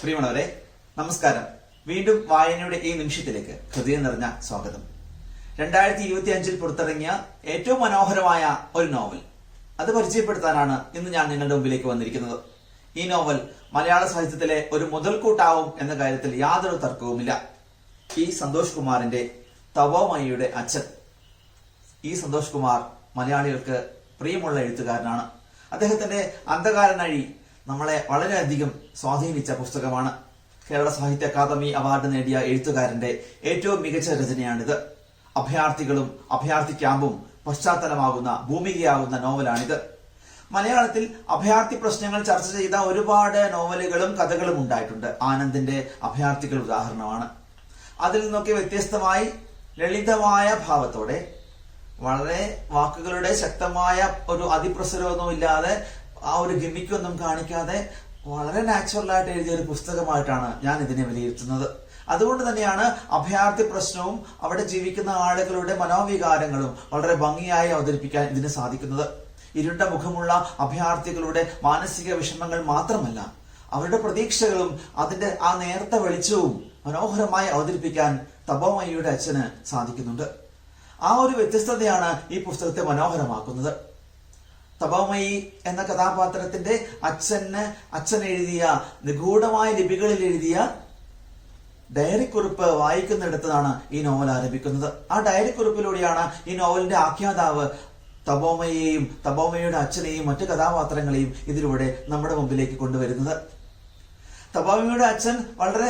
പ്രിയമുള്ളവരെ നമസ്കാരം. വീണ്ടും വായനയുടെ ഈ നിമിഷത്തിലേക്ക് ഹൃദയം നിറഞ്ഞ സ്വാഗതം. രണ്ടായിരത്തി ഇരുപത്തി അഞ്ചിൽ പുറത്തിറങ്ങിയ ഏറ്റവും മനോഹരമായ ഒരു നോവൽ. അത് പരിചയപ്പെടുത്താനാണ് ഇന്ന് ഞാൻ നിങ്ങളുടെ മുമ്പിലേക്ക് വന്നിരിക്കുന്നത്. ഈ നോവൽ മലയാള സാഹിത്യത്തിലെ ഒരു മുതൽക്കൂട്ടാവും എന്ന കാര്യത്തിൽ യാതൊരു തർക്കവുമില്ല. ഈ സന്തോഷ് കുമാറിന്റെ തവോമയുടെ അച്ഛൻ. ഈ സന്തോഷ് കുമാർ മലയാളികൾക്ക് പ്രിയമുള്ള എഴുത്തുകാരനാണ്. അദ്ദേഹത്തിന്റെ അന്ധകാരനഴി നമ്മളെ വളരെയധികം സ്വാധീനിച്ച പുസ്തകമാണ്. കേരള സാഹിത്യ അക്കാദമി അവാർഡ് നേടിയ എഴുത്തുകാരന്റെ ഏറ്റവും മികച്ച രചനയാണിത്. അഭയാർത്ഥികളും അഭയാർത്ഥി ക്യാമ്പും പശ്ചാത്തലമാകുന്ന ഭൂമികയാകുന്ന നോവലാണിത്. മലയാളത്തിൽ അഭയാർത്ഥി പ്രശ്നങ്ങൾ ചർച്ച ചെയ്ത ഒരുപാട് നോവലുകളും കഥകളും ഉണ്ടായിട്ടുണ്ട്. ആനന്ദിന്റെ അഭയാർത്ഥികൾ ഉദാഹരണമാണ്. അതിൽ നിന്നൊക്കെ വ്യത്യസ്തമായി ലളിതമായ ഭാവത്തോടെ വളരെ വാക്കുകളുടെ ശക്തമായ ഒരു അതിപ്രസരമൊന്നും ഇല്ലാതെ ആ ഒരു ഗിമ്മിക്കൊന്നും കാണിക്കാതെ വളരെ നാച്ചുറൽ ആയിട്ട് എഴുതിയ ഒരു പുസ്തകമായിട്ടാണ് ഞാൻ ഇതിനെ വിലയിരുത്തുന്നത്. അതുകൊണ്ട് തന്നെയാണ് അഭയാർത്ഥി പ്രശ്നവും അവിടെ ജീവിക്കുന്ന ആളുകളുടെ മനോവികാരങ്ങളും വളരെ ഭംഗിയായി അവതരിപ്പിക്കാൻ ഇതിന് സാധിക്കുന്നത്. ഇരുണ്ട മുഖമുള്ള അഭയാർത്ഥികളുടെ മാനസിക വിഷമങ്ങൾ മാത്രമല്ല അവരുടെ പ്രതീക്ഷകളും അതിന്റെ ആ നേരത്തെ വെളിച്ചവും മനോഹരമായി അവതരിപ്പിക്കാൻ തപോമയ്യയുടെ അച്ഛന് സാധിക്കുന്നുണ്ട്. ആ ഒരു വ്യത്യസ്തതയാണ് ഈ പുസ്തകത്തെ മനോഹരമാക്കുന്നത്. തപോമയി എന്ന കഥാപാത്രത്തിന്റെ അച്ഛന് അച്ഛൻ എഴുതിയ നിഗൂഢമായ ലിപികളിൽ എഴുതിയ ഡയറി കുറിപ്പ് വായിക്കുന്നിടത്താണ് ഈ നോവൽ ആരംഭിക്കുന്നത്. ആ ഡയറി കുറിപ്പിലൂടെയാണ് ഈ നോവലിന്റെ ആഖ്യാതാവ് തപോമയെയും തപോമയുടെ അച്ഛനെയും മറ്റു കഥാപാത്രങ്ങളെയും ഇതിലൂടെ നമ്മുടെ മുമ്പിലേക്ക് കൊണ്ടുവരുന്നത്. തപോമയുടെ അച്ഛൻ വളരെ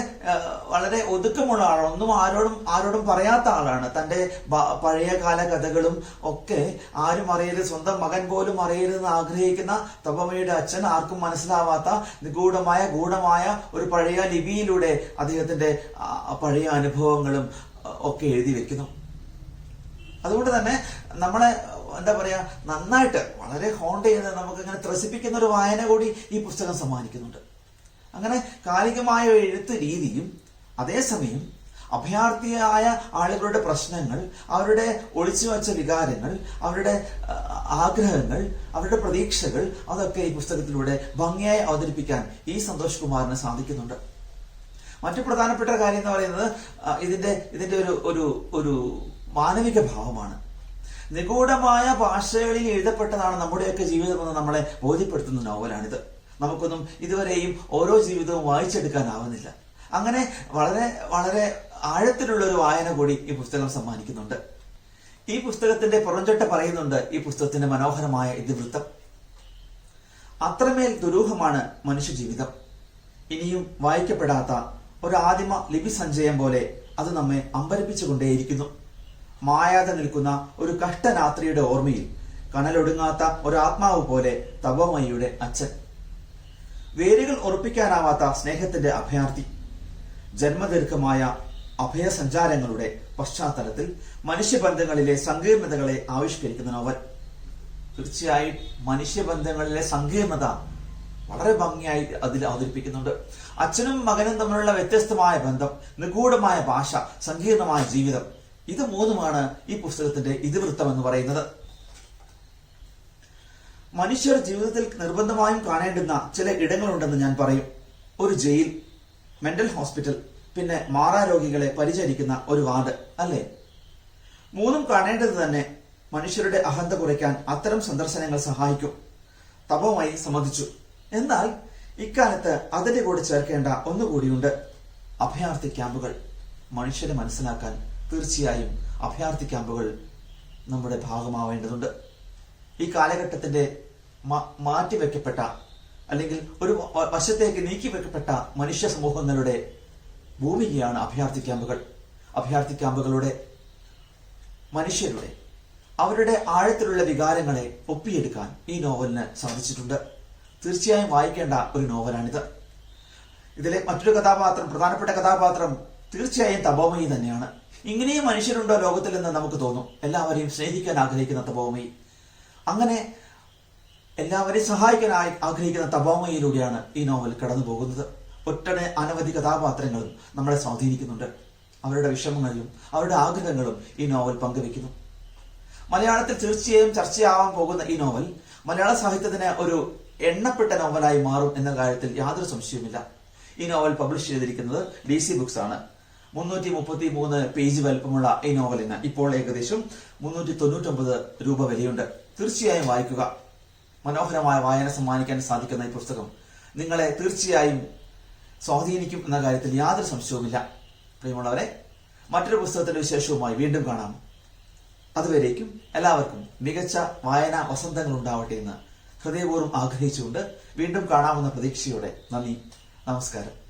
വളരെ ഒതുക്കമുള്ള ആളാണ്. ഒന്നും ആരോടും ആരോടും പറയാത്ത ആളാണ്. തന്റെ പഴയകാല പഴയ കാല കഥകളും ഒക്കെ ആരും അറിയരുത് സ്വന്തം മകൻ പോലും അറിയരുതെന്ന് ആഗ്രഹിക്കുന്ന തപോമയുടെ അച്ഛൻ ആർക്കും മനസ്സിലാവാത്ത നിഗൂഢമായ ഗൂഢമായ ഒരു പഴയ ലിപിയിലൂടെ അദ്ദേഹത്തിന്റെ ആ, പഴയ അനുഭവങ്ങളും ഒക്കെ എഴുതി വെക്കുന്നു. അതുകൊണ്ട് തന്നെ നമ്മളെ എന്താ പറയാ നന്നായിട്ട് വളരെ ഹോണ്ട് ചെയ്ത് നമുക്ക് ഇങ്ങനെ ത്രസിപ്പിക്കുന്ന ഒരു വായന കൂടി ഈ പുസ്തകം സമ്മാനിക്കുന്നുണ്ട്. അങ്ങനെ കാലികമായ എഴുത്ത് രീതിയും അതേസമയം അഭയാർത്ഥിയായ ആളുകളുടെ പ്രശ്നങ്ങൾ അവരുടെ ഒളിച്ചു വച്ച വികാരങ്ങൾ അവരുടെ ആഗ്രഹങ്ങൾ അവരുടെ പ്രതീക്ഷകൾ അതൊക്കെ ഈ പുസ്തകത്തിലൂടെ ഭംഗിയായി അവതരിപ്പിക്കാൻ ഈ സന്തോഷ് കുമാറിന് സാധിക്കുന്നുണ്ട്. മറ്റു പ്രധാനപ്പെട്ട കാര്യം എന്ന് പറയുന്നത് ഇതിന്റെ ഇതിന്റെ ഒരു ഒരു ഒരു മാനവിക ഭാവമാണ്. നിഗൂഢമായ ഭാഷകളിൽ എഴുതപ്പെട്ടതാണ് നമ്മുടെയൊക്കെ ജീവിതമെന്ന് നമ്മളെ ബോധ്യപ്പെടുത്തുന്ന നോവലാണിത്. നമുക്കൊന്നും ഇതുവരെയും ഓരോ ജീവിതവും വായിച്ചെടുക്കാനാവുന്നില്ല. അങ്ങനെ വളരെ വളരെ ആഴത്തിലുള്ള ഒരു വായന കൂടി ഈ പുസ്തകം സമ്മാനിക്കുന്നുണ്ട്. ഈ പുസ്തകത്തിന്റെ പുറംചൊട്ട പറയുന്നുണ്ട് ഈ പുസ്തകത്തിന്റെ മനോഹരമായ ഇതിവൃത്തം. അത്രമേൽ ദുരൂഹമാണ് മനുഷ്യജീവിതം. ഇനിയും വായിക്കപ്പെടാത്ത ഒരു ആദിമ ലിപി സഞ്ചയം പോലെ അത് നമ്മെ അമ്പരപ്പിച്ചുകൊണ്ടേയിരിക്കുന്നു. മായാതെ നിൽക്കുന്ന ഒരു കഷ്ടരാത്രിയുടെ ഓർമ്മയിൽ കനലൊടുങ്ങാത്ത ഒരു ആത്മാവ് പോലെ തപോമയിയുടെ അച്ഛൻ. വേരുകൾ ഉറപ്പിക്കാനാവാത്ത സ്നേഹത്തിന്റെ അഭയാർത്ഥി. ജന്മദീർഘമായ അഭയസഞ്ചാരങ്ങളുടെ പശ്ചാത്തലത്തിൽ മനുഷ്യബന്ധങ്ങളിലെ സങ്കീർണതകളെ ആവിഷ്കരിക്കുന്ന നോവൽ തീർച്ചയായും മനുഷ്യബന്ധങ്ങളിലെ സങ്കീർണത വളരെ ഭംഗിയായി അതിൽ അവതരിപ്പിക്കുന്നുണ്ട്. അച്ഛനും മകനും തമ്മിലുള്ള വ്യത്യസ്തമായ ബന്ധം നിഗൂഢമായ ഭാഷ സങ്കീർണമായ ജീവിതം. ഇത് മൂന്നുമാണ് ഈ പുസ്തകത്തിന്റെ ഇതിവൃത്തം എന്ന് പറയുന്നത്. മനുഷ്യർ ജീവിതത്തിൽ നിർബന്ധമായും കാണേണ്ടുന്ന ചില ഇടങ്ങളുണ്ടെന്ന് ഞാൻ പറയും. ഒരു ജയിൽ മെന്റൽ ഹോസ്പിറ്റൽ പിന്നെ മാറാരോഗികളെ പരിചരിക്കുന്ന ഒരു വാർഡ് അല്ലേ? മൂന്നും കാണേണ്ടത് തന്നെ മനുഷ്യരുടെ അഹന്ത കുറയ്ക്കാൻ അത്തരം സന്ദർശനങ്ങൾ സഹായിക്കും. തപവുമായി സമ്മതിച്ചു. എന്നാൽ ഇക്കാലത്ത് അതിന്റെ കൂടെ ചേർക്കേണ്ട ഒന്നുകൂടിയുണ്ട്. അഭയാർത്ഥി ക്യാമ്പുകൾ. മനുഷ്യരെ മനസ്സിലാക്കാൻ തീർച്ചയായും അഭയാർത്ഥി ക്യാമ്പുകൾ നമ്മുടെ ഭാഗമാവേണ്ടതുണ്ട്. ഈ കാലഘട്ടത്തിന്റെ മാറ്റിവെക്കപ്പെട്ട അല്ലെങ്കിൽ ഒരു വശത്തേക്ക് നീക്കി വെക്കപ്പെട്ട മനുഷ്യ സമൂഹങ്ങളുടെ ഭൂമികയാണ് അഭയാർത്ഥി ക്യാമ്പുകൾ. അഭയാർത്ഥി ക്യാമ്പുകളുടെ മനുഷ്യരുടെ അവരുടെ ആഴത്തിലുള്ള വികാരങ്ങളെ ഒപ്പിയെടുക്കാൻ ഈ നോവലിന് സാധിച്ചിട്ടുണ്ട്. തീർച്ചയായും വായിക്കേണ്ട ഒരു നോവലാണിത്. ഇതിലെ മറ്റൊരു കഥാപാത്രം പ്രധാനപ്പെട്ട കഥാപാത്രം തീർച്ചയായും തപോമയി തന്നെയാണ്. ഇങ്ങനെയും മനുഷ്യരുണ്ടോ ലോകത്തിൽ നിന്ന് നമുക്ക് തോന്നും. എല്ലാവരെയും സ്നേഹിക്കാൻ ആഗ്രഹിക്കുന്ന തപോമയി. അങ്ങനെ എല്ലാവരെയും സഹായിക്കാനായി ആഗ്രഹിക്കുന്ന തപോമയിലൂടെയാണ് ഈ നോവൽ കടന്നു പോകുന്നത്. ഒട്ടനെ അനവധി കഥാപാത്രങ്ങളും നമ്മളെ സ്വാധീനിക്കുന്നുണ്ട്. അവരുടെ വിഷമങ്ങളിലും അവരുടെ ആഗ്രഹങ്ങളും ഈ നോവൽ പങ്കുവെക്കുന്നു മലയാളത്തിൽ തീർച്ചയായും ചർച്ചയാവാൻ പോകുന്ന ഈ നോവൽ മലയാള സാഹിത്യത്തിന് ഒരു എണ്ണപ്പെട്ട നോവലായി മാറും എന്ന കാര്യത്തിൽ യാതൊരു സംശയവുമില്ല. ഈ നോവൽ പബ്ലിഷ് ചെയ്തിരിക്കുന്നത് ഡി സി ബുക്സ് ആണ് മുന്നൂറ്റി മുപ്പത്തി മൂന്ന് പേജ് വലുപ്പമുള്ള ഈ നോവലിന് ഇപ്പോൾ ഏകദേശം മുന്നൂറ്റി തൊണ്ണൂറ്റൊമ്പത് രൂപ വിലയുണ്ട്. തീർച്ചയായും വായിക്കുക. മനോഹരമായ വായന സമ്മാനിക്കാൻ സാധിക്കുന്ന ഈ പുസ്തകം നിങ്ങളെ തീർച്ചയായും സ്വാധീനിക്കും എന്ന കാര്യത്തിൽ യാതൊരു സംശയവുമില്ല. പ്രിയമുള്ളവരെ മറ്റൊരു പുസ്തകത്തിന്റെ വിശേഷവുമായി വീണ്ടും കാണാം. അതുവരേക്കും എല്ലാവർക്കും മികച്ച വായനാ വസന്തങ്ങൾ ഉണ്ടാവട്ടെ എന്ന് ഹൃദയപൂർവം ആഗ്രഹിച്ചുകൊണ്ട് വീണ്ടും കാണാമെന്ന പ്രതീക്ഷയോടെ നന്ദി. നമസ്കാരം.